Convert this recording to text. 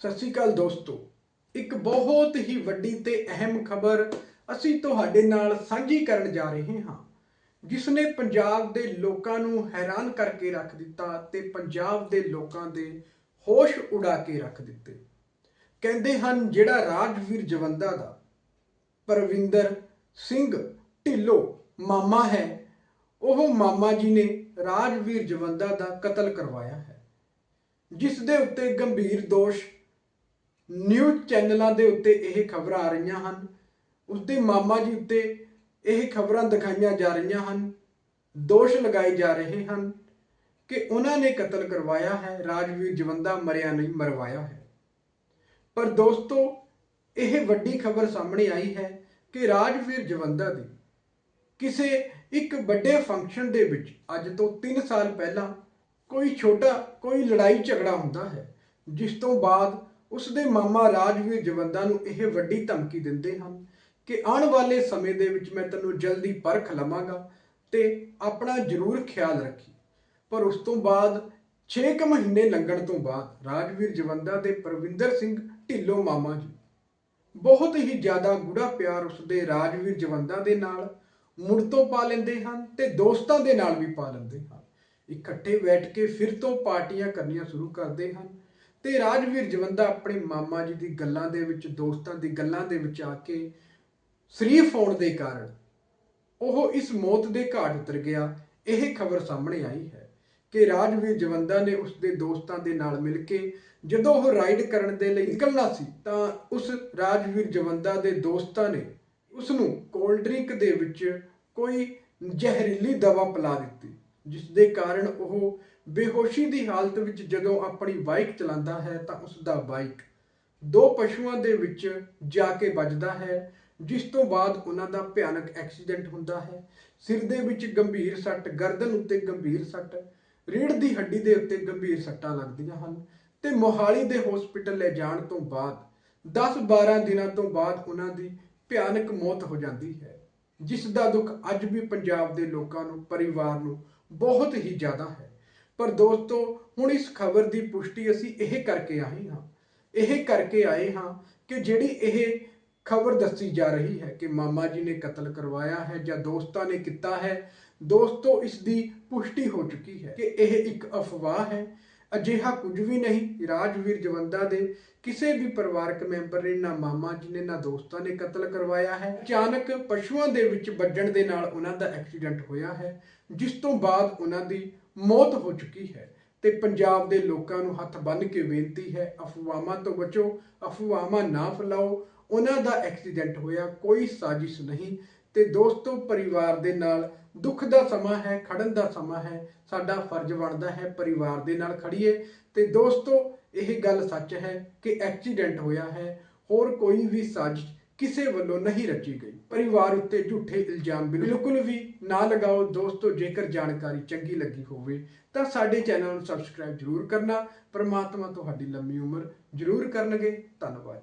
ਸਤਿ ਸ਼੍ਰੀ ਅਕਾਲ ਦੋਸਤੋ। ਇੱਕ ਬਹੁਤ ਹੀ ਵੱਡੀ ਤੇ ਅਹਿਮ ਖਬਰ ਅਸੀਂ ਤੁਹਾਡੇ ਨਾਲ ਸਾਂਝੀ ਕਰਨ ਜਾ ਰਹੇ ਹਾਂ ਜਿਸ ਨੇ ਪੰਜਾਬ ਦੇ ਲੋਕਾਂ ਨੂੰ ਹੈਰਾਨ ਕਰਕੇ ਰੱਖ ਦਿੱਤਾ ਤੇ ਪੰਜਾਬ ਦੇ ਲੋਕਾਂ ਦੇ ਹੋਸ਼ ਉਡਾ ਕੇ ਰੱਖ ਦਿੱਤੇ। ਕਹਿੰਦੇ ਹਨ, ਜਿਹੜਾ ਰਾਜਵੀਰ ਜਵੰਦਾ ਦਾ ਪਰਵਿੰਦਰ ਸਿੰਘ ਢਿੱਲੋਂ ਮਾਮਾ ਹੈ, ਉਹ ਮਾਮਾ ਜੀ ਨੇ ਰਾਜਵੀਰ ਜਵੰਦਾ ਦਾ ਕਤਲ ਕਰਵਾਇਆ ਹੈ ਜਿਸ ਦੇ ਉੱਤੇ ਗੰਭੀਰ ਦੋਸ਼ ਨਿਊਜ਼ ਚੈਨਲਾਂ ਦੇ ਉੱਤੇ ਇਹ ਖਬਰਾਂ ਆ ਰਹੀਆਂ ਹਨ। ਉਸਦੇ ਮਾਮਾ ਜੀ ਉੱਤੇ ਇਹ ਖਬਰਾਂ ਦਿਖਾਈਆਂ ਜਾ ਰਹੀਆਂ ਹਨ। ਦੋਸ਼ ਲਗਾਏ ਜਾ ਰਹੇ ਹਨ ਕਿ ਉਹਨਾਂ ਨੇ ਕਤਲ ਕਰਵਾਇਆ ਹੈ। ਰਾਜਵੀਰ ਜਵੰਦਾ ਮਰਿਆ ਨਹੀਂ, ਮਰਵਾਇਆ ਹੈ। ਪਰ ਦੋਸਤੋ, ਇਹ ਵੱਡੀ ਖਬਰ ਸਾਹਮਣੇ ਆਈ ਹੈ ਕਿ ਰਾਜਵੀਰ ਜਵੰਦਾ ਦੀ ਕਿਸੇ ਇੱਕ ਵੱਡੇ ਫੰਕਸ਼ਨ ਦੇ ਵਿੱਚ ਅੱਜ ਤੋਂ 3 ਸਾਲ ਪਹਿਲਾਂ ਕੋਈ ਛੋਟਾ, ਕੋਈ ਲੜਾਈ ਝਗੜਾ ਹੁੰਦਾ ਹੈ, ਜਿਸ ਤੋਂ ਬਾਅਦ ਉਸ ਦੇ ਮਾਮਾ ਰਾਜਵੀਰ ਜਵੰਦਾ ਨੂੰ ਇਹ ਵੱਡੀ ਧਮਕੀ ਦਿੰਦੇ ਹਨ ਕਿ ਆਉਣ ਵਾਲੇ ਸਮੇਂ ਦੇ ਵਿੱਚ ਮੈਂ ਤੈਨੂੰ ਜਲਦੀ ਪਰਖ ਲਵਾਂਗਾ ਤੇ ਆਪਣਾ ਜ਼ਰੂਰ ਖਿਆਲ ਰੱਖੀ। ਪਰ ਉਸ ਤੋਂ ਬਾਅਦ 6 ਕੁ ਮਹੀਨੇ ਲੰਘਣ ਤੋਂ ਬਾਅਦ ਰਾਜਵੀਰ ਜਵੰਦਾ ਦੇ ਪ੍ਰਵਿੰਦਰ ਸਿੰਘ ਢਿੱਲੋਂ ਮਾਮਾ ਜੀ ਬਹੁਤ ਹੀ ਜ਼ਿਆਦਾ ਗੂੜਾ ਪਿਆਰ ਉਸਦੇ ਰਾਜਵੀਰ ਜਵੰਦਾ ਦੇ ਨਾਲ ਮੁੜ ਤੋਂ ਪਾ ਲੈਂਦੇ ਹਨ ਤੇ ਦੋਸਤਾਂ ਦੇ ਨਾਲ ਵੀ ਪਾ ਲੈਂਦੇ ਹਨ। ਇਕੱਠੇ ਬੈਠ ਕੇ ਫਿਰ ਤੋਂ ਪਾਰਟੀਆਂ ਕਰਨੀਆਂ ਸ਼ੁਰੂ ਕਰਦੇ ਹਨ। ਤੇ ਰਾਜਵੀਰ ਜਵੰਦਾ ਆਪਣੇ ਮਾਮਾ ਜੀ ਦੀ ਗੱਲਾਂ ਦੇ ਵਿੱਚ, ਦੋਸਤਾਂ ਦੀ ਗੱਲਾਂ ਦੇ ਵਿੱਚ ਆ ਕੇ ਸ਼ਰੀਫ ਹੋਣ ਦੇ ਕਾਰਨ ਉਹ ਇਸ ਮੌਤ ਦੇ ਘਾਟ ਉਤਰ ਗਿਆ। ਇਹ ਖਬਰ ਸਾਹਮਣੇ ਆਈ ਹੈ ਕਿ ਰਾਜਵੀਰ ਜਵੰਦਾ ਨੇ ਉਸ ਦੇ ਦੋਸਤਾਂ ਦੇ ਨਾਲ ਮਿਲ ਕੇ ਜਦੋਂ ਉਹ ਰਾਈਡ ਕਰਨ ਦੇ ਲਈ ਨਿਕਲਣਾ ਸੀ, ਤਾਂ ਉਸ ਰਾਜਵੀਰ ਜਵੰਦਾ ਦੇ ਦੋਸਤਾਂ ਨੇ ਉਸ ਨੂੰ ਕੋਲਡ ਡਰਿੰਕ ਦੇ ਵਿੱਚ ਕੋਈ ਜ਼ਹਿਰੀਲੀ ਦਵਾ ਪਿਲਾ ਦਿੱਤੀ ਜਿਸ ਦੇ ਕਾਰਨ ਉਹ ਬੇਹੋਸ਼ੀ ਦੀ ਹਾਲਤ ਵਿੱਚ ਜਦੋਂ ਆਪਣੀ ਬਾਈਕ ਚਲਾਉਂਦਾ ਹੈ ਤਾਂ ਉਸ ਦਾ ਬਾਈਕ ਦੋ ਪਸ਼ੂਆਂ ਦੇ ਵਿੱਚ ਜਾ ਕੇ ਵੱਜਦਾ ਹੈ, ਜਿਸ ਤੋਂ ਬਾਅਦ ਉਹਨਾਂ ਦਾ ਭਿਆਨਕ ਐਕਸੀਡੈਂਟ ਹੁੰਦਾ ਹੈ। ਸਿਰ ਦੇ ਵਿੱਚ ਗੰਭੀਰ ਸੱਟ, ਗਰਦਨ ਉੱਤੇ ਗੰਭੀਰ ਸੱਟ, ਰੀੜ੍ਹ ਦੀ ਹੱਡੀ ਦੇ ਉੱਤੇ ਗੰਭੀਰ ਸੱਟਾਂ ਲੱਗਦੀਆਂ ਹਨ ਤੇ ਮੋਹਾਲੀ ਦੇ ਹਸਪੀਟਲ ਲੈ ਜਾਣ ਤੋਂ ਬਾਅਦ 10-12 ਦਿਨਾਂ ਤੋਂ ਬਾਅਦ ਉਹਨਾਂ ਦੀ ਭਿਆਨਕ ਮੌਤ ਹੋ ਜਾਂਦੀ ਹੈ, ਜਿਸ ਦਾ ਦੁੱਖ ਅੱਜ ਵੀ ਪੰਜਾਬ ਦੇ ਲੋਕਾਂ ਨੂੰ, ਪਰਿਵਾਰ ਨੂੰ ਬਹੁਤ ਹੀ ਜ਼ਿਆਦਾ ਹੈ। ਪਰ ਦੋਸਤੋ, ਹੁਣ ਇਸ ਖਬਰ ਦੀ ਪੁਸ਼ਟੀ ਅਸੀਂ ਇਹ ਕਰਕੇ ਆਏ ਹਾਂ, ਇਹ ਕਰਕੇ ਆਏ ਹਾਂ ਕਿ ਜਿਹੜੀ ਇਹ ਖਬਰ ਦੱਸੀ ਜਾ ਰਹੀ ਹੈ ਕਿ ਮਾਮਾ ਜੀ ਨੇ ਕਤਲ ਕਰਵਾਇਆ ਹੈ ਜਾਂ ਦੋਸਤਾਂ ਨੇ ਕੀਤਾ ਹੈ, ਦੋਸਤੋ, ਇਸ ਦੀ ਪੁਸ਼ਟੀ ਹੋ ਚੁੱਕੀ ਹੈ ਕਿ ਇਹ ਇੱਕ ਅਫਵਾਹ ਹੈ ਅਜਿਹਾ ਕੁਝ ਵੀ ਨਹੀਂ। ਰਾਜਵੀਰ ਜਵੰਦਾ ਦੇ ਕਿਸੇ ਵੀ ਪਰਿਵਾਰਕ ਮੈਂਬਰ ਨੇ ਨਾ ਮਾਮਾ ਜੀ ਨੇ, ਨਾ ਦੋਸਤਾਂ ਨੇ ਕਤਲ ਕਰਵਾਇਆ ਹੈ। ਅਚਾਨਕ ਪਸ਼ੂਆਂ ਦੇ ਵਿੱਚ ਵੱਜਣ ਦੇ ਨਾਲ ਉਹਨਾਂ ਦਾ ਐਕਸੀਡੈਂਟ ਹੋਇਆ ਹੈ, ਜਿਸ ਤੋਂ ਬਾਅਦ ਉਹਨਾਂ ਦੀ ਮੌਤ ਹੋ ਚੁੱਕੀ ਹੈ ਤੇ ਪੰਜਾਬ ਦੇ ਲੋਕਾਂ ਨੂੰ ਹੱਥ ਬੰਨ੍ਹ ਕੇ ਬੇਨਤੀ ਹੈ, ਅਫਵਾਹਾਂ ਤੋਂ ਬਚੋ, ਅਫਵਾਹਾਂ ਨਾ ਫੈਲਾਓ। ਉਹਨਾਂ ਦਾ ਐਕਸੀਡੈਂਟ ਹੋਇਆ, ਕੋਈ ਸਾਜ਼ਿਸ਼ ਨਹੀਂ। ਤੇ ਦੋਸਤੋ, ਪਰਿਵਾਰ ਦੇ ਨਾਲ ਦੁੱਖ ਦਾ ਸਮਾਂ ਹੈ, ਖੜਨ ਦਾ ਸਮਾਂ ਹੈ, ਸਾਡਾ ਫਰਜ਼ ਬਣਦਾ ਹੈ ਪਰਿਵਾਰ ਦੇ ਨਾਲ ਖੜੀਏ। ਤੇ ਦੋਸਤੋ, ਇਹ ਗੱਲ ਸੱਚ ਹੈ ਕਿ ਐਕਸੀਡੈਂਟ ਹੋਇਆ ਹੈ, ਹੋਰ ਕੋਈ ਵੀ ਸਾਜ਼ਿਸ਼ ਕਿਸੇ ਵੱਲੋਂ ਨਹੀਂ ਰਚੀ ਗਈ। ਪਰਿਵਾਰ ਉੱਤੇ ਝੂਠੇ ਇਲਜ਼ਾਮ ਬਿਲਕੁਲ ਵੀ ਨਾ ਲਗਾਓ। ਦੋਸਤੋ, ਜੇਕਰ ਜਾਣਕਾਰੀ ਚੰਗੀ ਲੱਗੀ ਹੋਵੇ, ਤਾਂ ਸਾਡੇ ਚੈਨਲ ਨੂੰ ਸਬਸਕ੍ਰਾਈਬ ਜ਼ਰੂਰ ਕਰਨਾ। ਪਰਮਾਤਮਾ ਤੁਹਾਡੀ ਲੰਮੀ ਉਮਰ ਜ਼ਰੂਰ ਕਰਨਗੇ। ਧੰਨਵਾਦ।